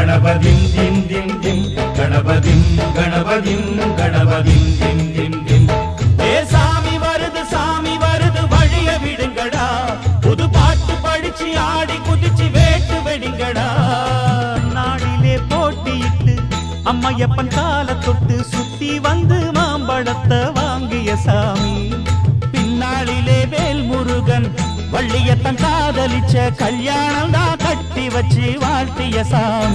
கணபதிம் திம் திம் திம். கணபதிம் கணபதிம் கணபதிம் திம் திம் திம். ஏ சாமி வருது சாமி வருது வழிய விடுங்கடா. புது பாட்டு படிச்சு ஆடி குதிச்சு வேட்டு வெடிங்கடா. நாடிலே போட்டியிட்டு அம்மையப்பன் கால தொட்டு சுத்தி வந்து மாம்பழத்தை வாங்கிய சாமி. பின்னாளிலே வேல் முருகன் வள்ளியத்தன் காதலிச்ச கல்யாணம் தான் கட்டி வச்சு வாழ்த்திய சாமி.